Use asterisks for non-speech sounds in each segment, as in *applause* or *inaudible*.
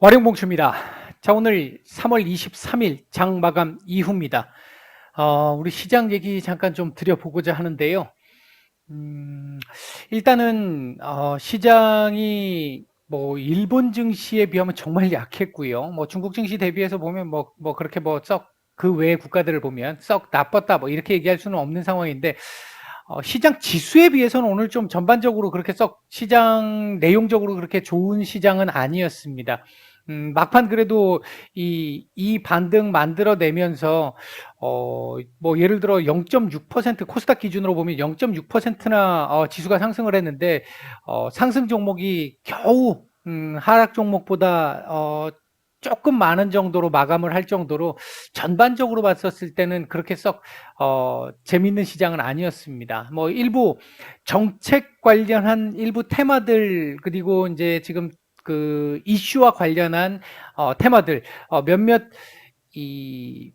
와룡봉추입니다. 자, 오늘 3월 23일 장 마감 이후입니다. 어, 우리 시장 얘기 잠깐 좀 드려보고자 하는데요. 음, 일단은, 어, 시장이 뭐, 일본 증시에 비하면 정말 약했고요. 뭐, 중국 증시 대비해서 보면 뭐, 뭐, 그렇게 뭐, 썩, 그 외의 국가들을 보면 썩 나빴다, 뭐, 이렇게 얘기할 수는 없는 상황인데, 어, 시장 지수에 비해서는 오늘 좀 전반적으로 그렇게 썩 시장 내용적으로 그렇게 좋은 시장은 아니었습니다. 음, 막판 그래도 이, 이 반등 만들어내면서, 어, 뭐 예를 들어 0.6% 코스닥 기준으로 보면 0.6%나 어, 지수가 상승을 했는데, 어, 상승 종목이 겨우, 음, 하락 종목보다, 어, 조금 많은 정도로 마감을 할 정도로 전반적으로 봤었을 때는 그렇게 썩 어, 재밌는 시장은 아니었습니다. 뭐 일부 정책 관련한 일부 테마들 그리고 이제 지금 그 이슈와 관련한 어, 테마들 어, 몇몇 이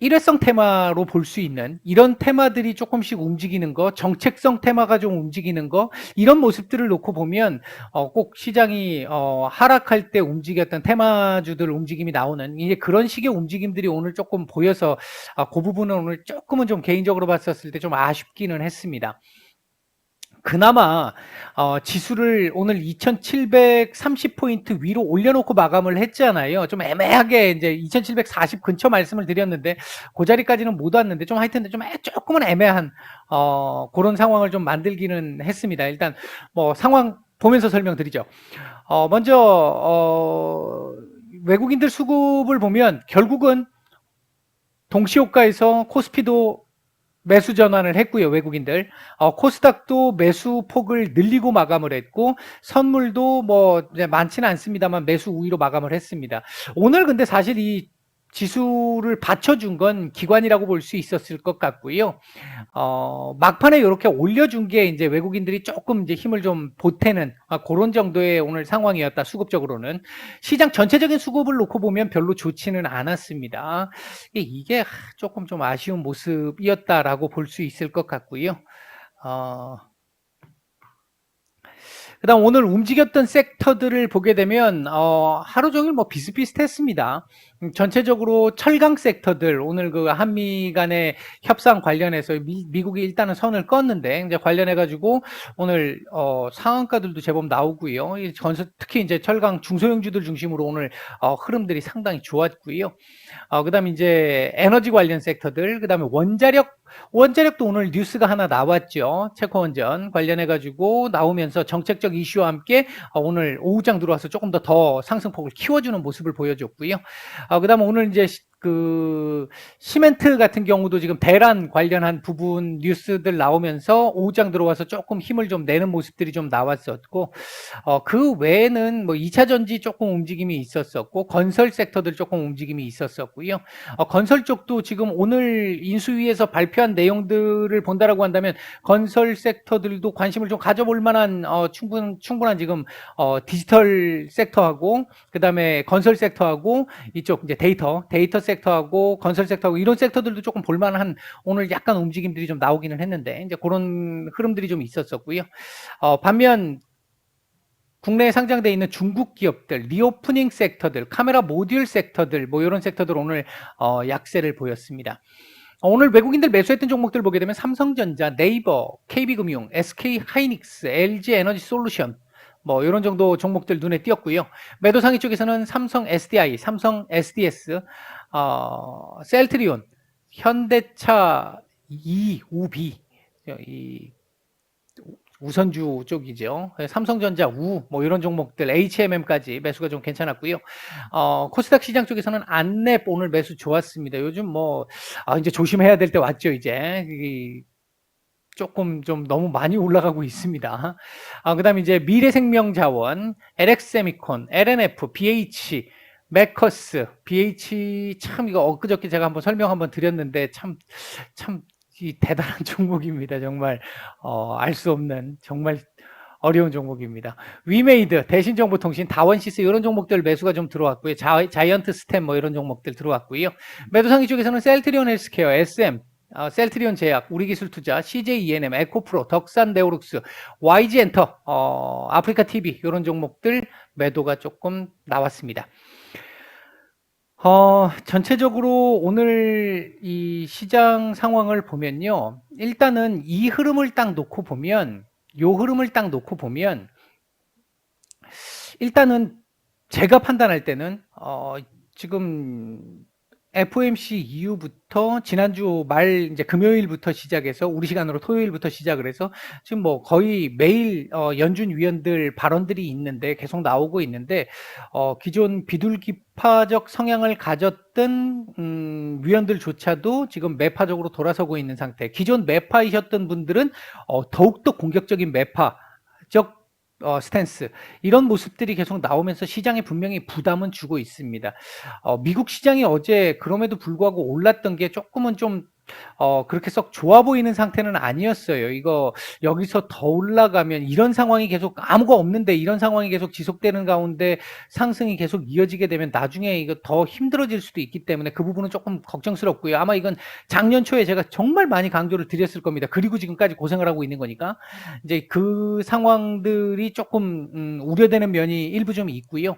일회성 테마로 볼 수 있는 이런 테마들이 조금씩 움직이는 거, 정책성 테마가 좀 움직이는 거, 이런 모습들을 놓고 보면 어, 꼭 시장이 어, 하락할 때 움직였던 테마주들 움직임이 나오는 이제 그런 식의 움직임들이 오늘 조금 보여서 아, 그 부분은 오늘 조금은 좀 개인적으로 봤었을 때 좀 아쉽기는 했습니다. 그나마 어, 지수를 오늘 2730포인트 위로 올려놓고 마감을 했잖아요. 좀 애매하게 이제 2740 근처 말씀을 드렸는데 그 자리까지는 못 왔는데 좀 하여튼 좀 애- 조금은 애매한 어, 그런 상황을 좀 만들기는 했습니다. 일단 뭐 상황 보면서 설명드리죠. 어, 먼저 어, 외국인들 수급을 보면 결국은 동시효과에서 코스피도 매수 전환을 했고요, 외국인들. 어, 코스닥도 매수 폭을 늘리고 마감을 했고, 선물도 뭐, 많지는 않습니다만 매수 우위로 마감을 했습니다. 오늘 근데 사실 이 지수를 받쳐준 건 기관이라고 볼 수 있었을 것 같고요. 어, 막판에 이렇게 올려준 게 이제 외국인들이 조금 이제 힘을 좀 보태는 아, 그런 정도의 오늘 상황이었다. 수급적으로는 시장 전체적인 수급을 놓고 보면 별로 좋지는 않았습니다. 이게 하, 조금 좀 아쉬운 모습이었다라고 볼 수 있을 것 같고요. 어, 그다음 오늘 움직였던 섹터들을 보게 되면 어, 하루 종일 뭐 비슷비슷했습니다. 음, 전체적으로 철강 섹터들 오늘 그 한미 간의 협상 관련해서 미, 국이 일단은 선을 껐는데 이제 관련해 가지고 오늘 어, 상한가들도 제법 나오고요. 이 전서 특히 이제 철강 중소형주들 중심으로 오늘 어, 흐름들이 상당히 좋았고요. 어, 그다음 이제 에너지 관련 섹터들, 그다음에 원자력 원자력도 오늘 뉴스가 하나 나왔죠. 체코 원전 관련해 가지고 나오면서 정책적 이슈와 함께 어, 오늘 오후장 들어와서 조금 더 더 상승폭을 키워주는 모습을 보여줬고요. 어, 그다음에 오늘 이제 그 시멘트 같은 경우도 지금 대란 관련한 부분 뉴스들 나오면서 오후장 들어와서 조금 힘을 좀 내는 모습들이 좀 나왔었고 어, 그 외에는 뭐 2차 전지 조금 움직임이 있었었고 건설 섹터들 조금 움직임이 있었었고요. 어, 건설 쪽도 지금 오늘 인수위에서 발표한 내용들을 본다라고 한다면 건설 섹터들도 관심을 좀 가져볼 만한 어, 충분 충분한 지금 어, 디지털 섹터하고 그다음에 건설 섹터하고 이쪽 이제 데이터 데이터 섹터 섹터하고 건설 섹터하고 이런 섹터들도 조금 볼만한 오늘 약간 움직임들이 좀 나오기는 했는데 이제 그런 흐름들이 좀 있었었고요. 어, 반면 국내에 상장돼 있는 중국 기업들, 리오프닝 섹터들, 카메라 모듈 섹터들, 뭐 이런 섹터들 오늘 어, 약세를 보였습니다. 어, 오늘 외국인들 매수했던 종목들 보게 되면 삼성전자, 네이버, KB금융, SK 하이닉스, LG 에너지 솔루션, 뭐 이런 정도 종목들 눈에 띄었고요. 매도 상위 쪽에서는 삼성 SDI, 삼성 SDS, 어, 셀트리온, 현대차 2, 우비, 이 우선주 쪽이죠. 삼성전자, 우, 뭐 이런 종목들, HMM까지 매수가 좀 괜찮았고요. 어, 코스닥 시장 쪽에서는 안랩 오늘 매수 좋았습니다. 요즘 뭐, 아, 이제 조심해야 될 때 왔죠, 이제. 조금 좀 너무 많이 올라가고 있습니다. 아, 그 다음에 이제 미래생명자원, LX세미콘, LNF, BH, 메커스, BH 참 이거 엊그저께 제가 한번 설명 한번 드렸는데 참, 참, 이 대단한 *laughs* 종목입니다. 정말, 어, 알 수 없는, 정말 어려운 종목입니다. 위메이드, 대신정보통신, 다원시스 이런 종목들 매수가 좀 들어왔고요. 자, 자이언트 스템 뭐 이런 종목들 들어왔고요. 매도상위 쪽에서는 셀트리온 헬스케어, SM, 어, 셀트리온 제약, 우리기술투자, CJ ENM, 에코프로, 덕산 네오룩스, YG엔터, 어, 아프리카 TV 이런 종목들 매도가 조금 나왔습니다. 어, 전체적으로 오늘 이 시장 상황을 보면요. 일단은 이 흐름을 딱 놓고 보면, 요 흐름을 딱 놓고 보면, 일단은 제가 판단할 때는, 어, 지금 FOMC 이후부터 지난주 말 이제 금요일부터 시작해서 우리 시간으로 토요일부터 시작을 해서 지금 뭐 거의 매일 어, 연준 위원들 발언들이 있는데 계속 나오고 있는데 어, 기존 비둘기파적 성향을 가졌던 음, 위원들조차도 지금 매파적으로 돌아서고 있는 상태. 기존 매파이셨던 분들은 어, 더욱더 공격적인 매파적 어, 스탠스 이런 모습들이 계속 나오면서 시장에 분명히 부담은 주고 있습니다. 어, 미국 시장이 어제 그럼에도 불구하고 올랐던 게 조금은 좀 어, 그렇게 썩 좋아 보이는 상태는 아니었어요. 이거 여기서 더 올라가면 이런 상황이 계속 아무거 없는데 이런 상황이 계속 지속되는 가운데 상승이 계속 이어지게 되면 나중에 이거 더 힘들어질 수도 있기 때문에 그 부분은 조금 걱정스럽고요. 아마 이건 작년 초에 제가 정말 많이 강조를 드렸을 겁니다. 그리고 지금까지 고생을 하고 있는 거니까 이제 그 상황들이 조금 음, 우려되는 면이 일부 좀 있고요.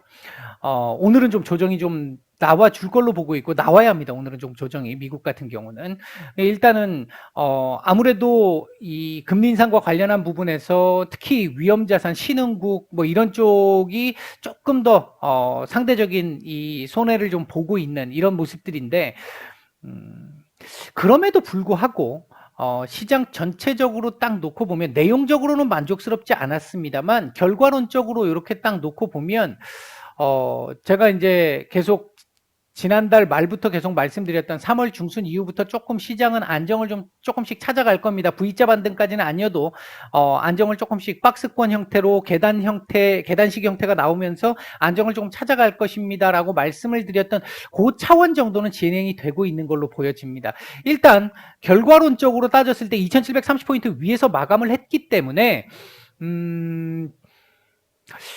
어, 오늘은 좀 조정이 좀 나와 줄 걸로 보고 있고 나와야 합니다. 오늘은 좀 조정이 미국 같은 경우는 일단은 어 아무래도 이 금리 인상과 관련한 부분에서 특히 위험 자산 신흥국 뭐 이런 쪽이 조금 더어 상대적인 이 손해를 좀 보고 있는 이런 모습들인데 음 그럼에도 불구하고 어, 시장 전체적으로 딱 놓고 보면 내용적으로는 만족스럽지 않았습니다만 결과론적으로 이렇게 딱 놓고 보면 어, 제가 이제 계속 지난달 말부터 계속 말씀드렸던 3월 중순 이후부터 조금 시장은 안정을 좀 조금씩 찾아갈 겁니다. V자 반등까지는 아니어도 어, 안정을 조금씩 박스권 형태로 계단 형태, 계단식 형태가 나오면서 안정을 조금 찾아갈 것입니다라고 말씀을 드렸던 그 차원 정도는 진행이 되고 있는 걸로 보여집니다. 일단 결과론적으로 따졌을 때 2,730포인트 위에서 마감을 했기 때문에 음,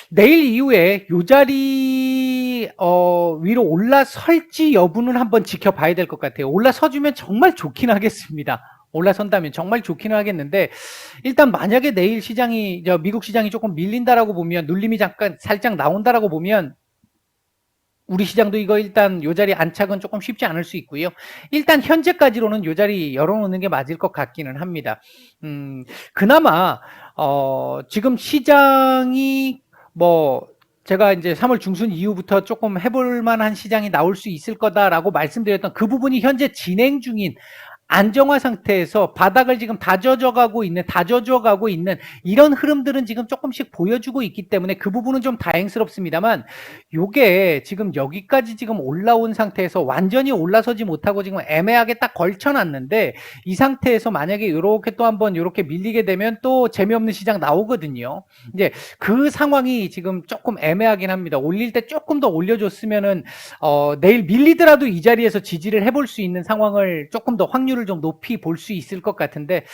내일 이후에 요 자리 어, 위로 올라설지 여부는 한번 지켜봐야 될 것 같아요. 올라서주면 정말 좋긴 하겠습니다. 올라선다면 정말 좋기는 하겠는데 일단 만약에 내일 시장이 저 미국 시장이 조금 밀린다라고 보면 눌림이 잠깐 살짝 나온다라고 보면 우리 시장도 이거 일단 요 자리 안착은 조금 쉽지 않을 수 있고요. 일단 현재까지로는 요 자리 열어놓는 게 맞을 것 같기는 합니다. 음, 그나마 어, 지금 시장이 뭐 제가 이제 3월 중순 이후부터 조금 해볼 만한 시장이 나올 수 있을 거다라고 말씀드렸던 그 부분이 현재 진행 중인 안정화 상태에서 바닥을 지금 다져져 가고 있는, 다져져 가고 있는 이런 흐름들은 지금 조금씩 보여주고 있기 때문에 그 부분은 좀 다행스럽습니다만 요게 지금 여기까지 지금 올라온 상태에서 완전히 올라서지 못하고 지금 애매하게 딱 걸쳐놨는데 이 상태에서 만약에 이렇게 또 한번 이렇게 밀리게 되면 또 재미없는 시장 나오거든요. 이제 그 상황이 지금 조금 애매하긴 합니다. 올릴 때 조금 더 올려줬으면은 어, 내일 밀리더라도 이 자리에서 지지를 해볼 수 있는 상황을 조금 더 확률 확률을 좀 높이 볼 수 있을 것 같은데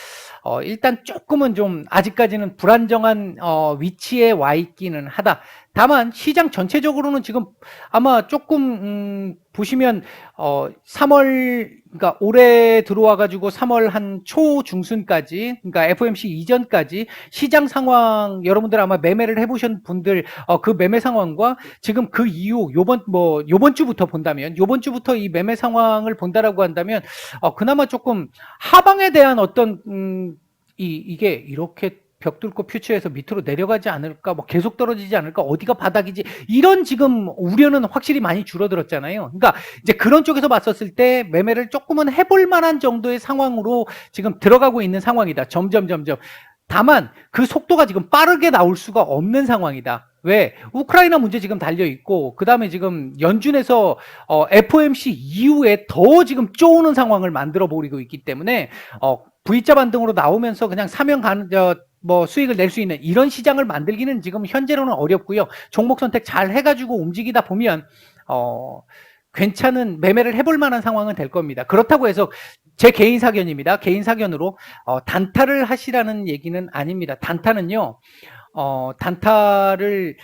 어, 일단 조금은 좀 아직까지는 불안정한 어, 위치에 와 있기는 하다. 다만 시장 전체적으로는 지금 아마 조금 음, 보시면 어 3월 그러니까 올해 들어와 가지고 3월 한 초 중순까지 그러니까 FOMC 이전까지 시장 상황 여러분들 아마 매매를 해 보신 분들 어, 그 매매 상황과 지금 그 이후 요번 뭐 요번 주부터 본다면 요번 주부터 이 매매 상황을 본다라고 한다면 어 그나마 조금 하방에 대한 어떤 음, 이 이게 이렇게 벽 뚫고 퓨처에서 밑으로 내려가지 않을까, 뭐 계속 떨어지지 않을까, 어디가 바닥이지, 이런 지금 우려는 확실히 많이 줄어들었잖아요. 그러니까 이제 그런 쪽에서 봤었을 때 매매를 조금은 해볼 만한 정도의 상황으로 지금 들어가고 있는 상황이다. 점점, 점점. 다만 그 속도가 지금 빠르게 나올 수가 없는 상황이다. 왜? 우크라이나 문제 지금 달려 있고, 그 다음에 지금 연준에서 어, FOMC 이후에 더 지금 쪼는 상황을 만들어 버리고 있기 때문에 어, V자 반등으로 나오면서 그냥 사면 가는 저, 뭐 수익을 낼 수 있는 이런 시장을 만들기는 지금 현재로는 어렵고요. 종목 선택 잘 해가지고 움직이다 보면 어 괜찮은 매매를 해볼 만한 상황은 될 겁니다. 그렇다고 해서 제 개인 사견입니다. 개인 사견으로 어, 단타를 하시라는 얘기는 아닙니다. 단타는요, 어, 단타를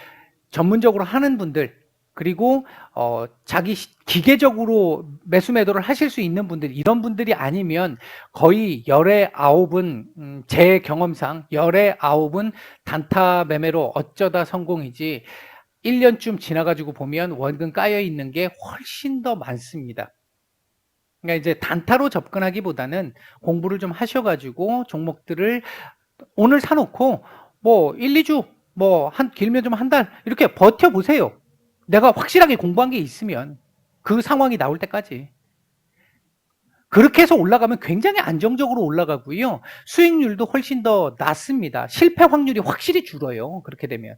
전문적으로 하는 분들 그리고 어, 자기 기계적으로 매수 매도를 하실 수 있는 분들 이런 분들이 아니면 거의 열의 아홉은 음, 제 경험상 열의 아홉은 단타 매매로 어쩌다 성공이지 1년쯤 지나가지고 보면 원금 까여 있는 게 훨씬 더 많습니다. 그러니까 이제 단타로 접근하기보다는 공부를 좀 하셔가지고 종목들을 오늘 사놓고 뭐 1, 2주 뭐 한 길면 좀 한 달 이렇게 버텨보세요. 내가 확실하게 공부한 게 있으면 그 상황이 나올 때까지. 그렇게 해서 올라가면 굉장히 안정적으로 올라가고요. 수익률도 훨씬 더 낮습니다. 실패 확률이 확실히 줄어요. 그렇게 되면.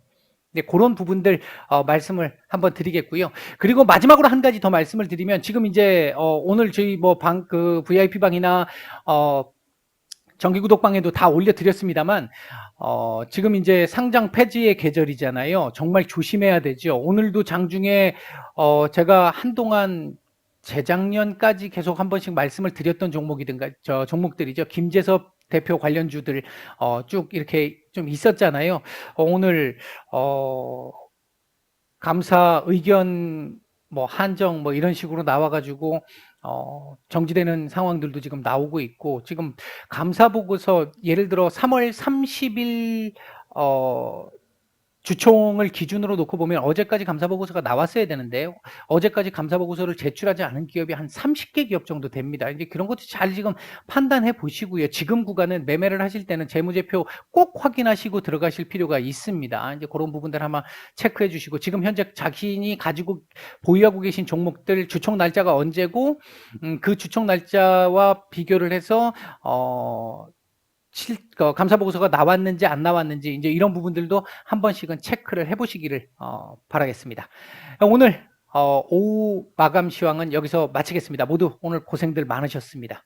네, 그런 부분들 어, 말씀을 한번 드리겠고요. 그리고 마지막으로 한 가지 더 말씀을 드리면 지금 이제 어, 오늘 저희 뭐 방 그 VIP 방이나 어, 정기 구독방에도 다 올려드렸습니다만 어, 지금 이제 상장 폐지의 계절이잖아요. 정말 조심해야 되죠. 오늘도 장중에 어, 제가 한동안 재작년까지 계속 한 번씩 말씀을 드렸던 종목이든가 저 종목들이죠. 김재섭 대표 관련주들 어, 쭉 이렇게 좀 있었잖아요. 어, 오늘 어, 감사 의견 뭐 한정 뭐 이런 식으로 나와가지고 어, 정지되는 상황들도 지금 나오고 있고 지금 감사 보고서 예를 들어 3월 30일 어, 주총을 기준으로 놓고 보면 어제까지 감사 보고서가 나왔어야 되는데 어제까지 감사 보고서를 제출하지 않은 기업이 한 30개 기업 정도 됩니다. 이제 그런 것도 잘 지금 판단해 보시고요. 지금 구간은 매매를 하실 때는 재무제표 꼭 확인하시고 들어가실 필요가 있습니다. 이제 그런 부분들 한번 체크해 주시고 지금 현재 자신이 가지고 보유하고 계신 종목들 주총 날짜가 언제고 음, 그 주총 날짜와 비교를 해서 어 실, 어, 감사 보고서가 나왔는지 안 나왔는지 이제 이런 부분들도 한 번씩은 체크를 해보시기를 어, 바라겠습니다. 오늘 어, 오후 마감 시황은 여기서 마치겠습니다. 모두 오늘 고생들 많으셨습니다.